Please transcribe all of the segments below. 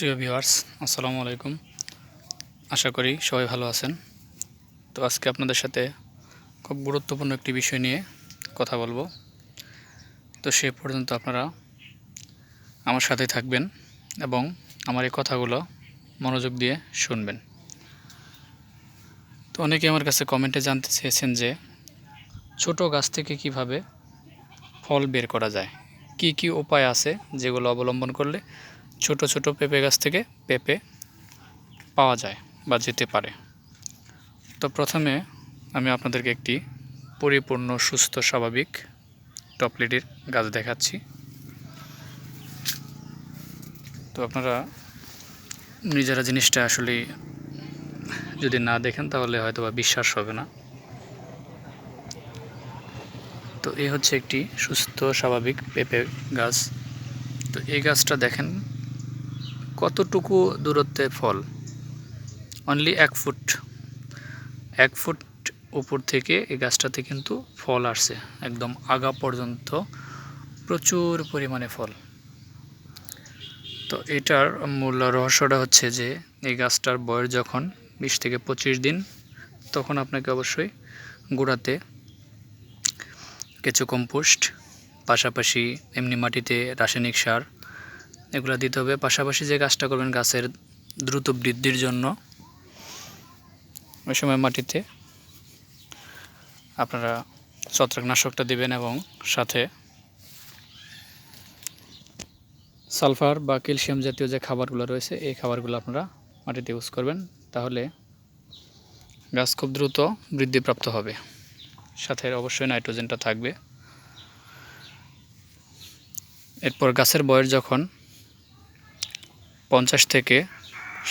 প্রিয় ভিউয়ার্স, আসসালামু আলাইকুম। আশা করি সবাই ভালো আছেন। তো আজকে আপনাদের সাথে খুব গুরুত্বপূর্ণ একটি বিষয় নিয়ে কথা বলব। তো সে পর্যন্ত আপনারা আমার সাথে থাকবেন এবং আমার এই কথাগুলো মনোযোগ দিয়ে শুনবেন। তো অনেকে আমার কাছে কমেন্টে জানতে চেয়েছেন যে, ছোট গাছ থেকে কীভাবে ফল বের করা যায়? কি কি উপায় আছে যেগুলো অবলম্বন করলে ছোট ছোট পেঁপে গাছ থেকে পেঁপে পাওয়া যায় বা যেতে পারে। তো প্রথমে আমি আপনাদেরকে একটি পরিপূর্ণ, সুস্থ, স্বাভাবিক টপলিটির গাছ দেখাচ্ছি। তো আপনারা নিজেরা জিনিসটা আসলে যদি না দেখেন তাহলে হয়তো বা বিশ্বাস হবে না। তো এই হচ্ছে একটি সুস্থ, স্বাভাবিক পেঁপে গাছ। তো এই গাছটা দেখেন কতটুকু দূরত্বে ফল? অনলি এক ফুট। এক ফুট উপর থেকে এই গাছটাতে কিন্তু ফল আসছে। একদম আগা পর্যন্ত প্রচুর পরিমাণে ফল। তো এটার মূল রহস্যটা হচ্ছে যে, এই গাছটার বয়স যখন বিশ থেকে পঁচিশ দিন, তখন আপনাকে অবশ্যই গোড়াতে কিছু কম্পোস্ট, পাশাপাশি এমনি মাটিতে রাসায়নিক সার এগুলো দিতে হবে। পাশাপাশি যে গাছটা করবেন গাছের দ্রুত বৃদ্ধির জন্য, ওই সময় মাটিতে আপনারা ছত্রাকনাশকটা দিবেন এবং সাথে সালফার বা ক্যালসিয়াম জাতীয় যে খাবারগুলো রয়েছে, এই খাবারগুলো আপনারা মাটিতে ইউজ করবেন। তাহলে গাছ খুব দ্রুত বৃদ্ধিপ্রাপ্ত হবে। সাথে অবশ্যই নাইট্রোজেনটা থাকবে। এরপর গাছের বয়স যখন পঞ্চাশ থেকে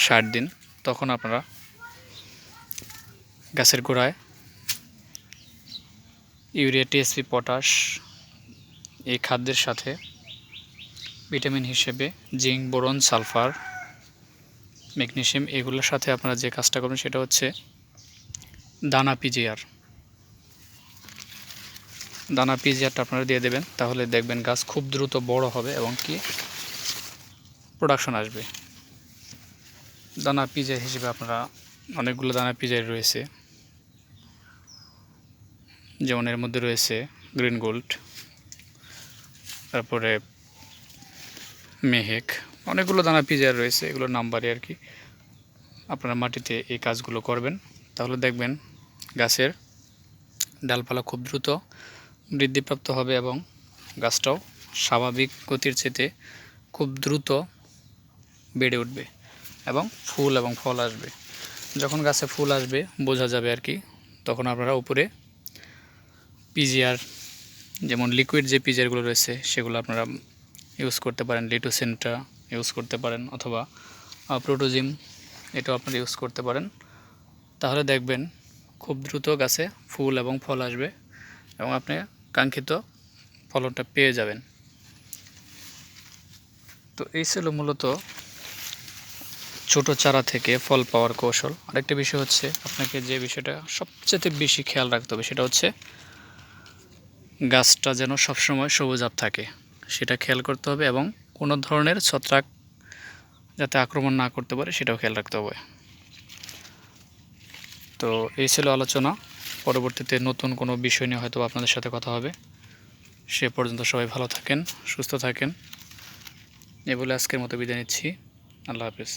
ষাট দিন তখন আপনারা গাছের গোড়ায় ইউরিয়া, টিএসপি, পটাশ এই খাদ্যের সাথে ভিটামিন হিসেবে জিঙ্ক, বোরন, সালফার, ম্যাগনেশিয়াম এগুলোর সাথে আপনারা যে কাজটা করবেন সেটা হচ্ছে দানা পিজিআর। দানা পিজিআরটা আপনারা দিয়ে দেবেন, তাহলে দেখবেন গাছ খুব দ্রুত বড় হবে এবং কি প্রোডাকশন আসবে। দানা পিজাই হিসেবে আপনারা অনেকগুলো দানা পিজাই রয়েছে। যেমন এর মধ্যে রয়েছে গ্রিন গোল্ড, তারপরে মেহেক, অনেকগুলো দানা পিজার রয়েছে, এগুলোর নাম্বারে আর কি। আপনারা মাটিতে এই কাজগুলো করবেন। তাহলে দেখবেন গাছের ডালপালা খুব দ্রুত বৃদ্ধিপ্রাপ্ত হবে এবং গাছটাও স্বাভাবিক গতির চেতে খুব দ্রুত বেড়ে উঠবে এবং ফুল এবং ফল আসবে। যখন গাছে ফুল আসবে, বোঝা যাবে আর কি, তখন আপনারা উপরে পিজিআর, যেমন লিকুইড যে পিজিআরগুলো রয়েছে, সেগুলো আপনারা ইউজ করতে পারেন। লিটোসেনটা ইউজ করতে পারেন অথবা প্রোটোজিম এটাও আপনারা ইউজ করতে পারেন। তাহলে দেখবেন খুব দ্রুত গাছে ফুল এবং ফল আসবে এবং আপনি কাঙ্ক্ষিত ফলনটা পেয়ে যাবেন। তো এই ছিল মূলত ছোট চারা থেকে ফল পাওয়ার কৌশল। আরেকটা বিষয় হচ্ছে আপনাকে যে বিষয়টা সবচেয়ে বেশি খেয়াল রাখতে হবে সেটা হচ্ছে গাছটা যেন সবসময় সবুজাব থাকে, সেটা খেয়াল করতে হবে এবং কোনো ধরনের ছত্রাক যাতে আক্রমণ না করতে পারে সেটাও খেয়াল রাখতে হবে। তো এই ছিল আলোচনা, পরবর্তীতে নতুন কোনো বিষয় নিয়ে হয়তো আপনাদের সাথে কথা হবে। সে পর্যন্ত সবাই ভালো থাকেন, সুস্থ থাকেন। এ বলে আজকের মতো বিদায় নিচ্ছি। আল্লাহ হাফিজ।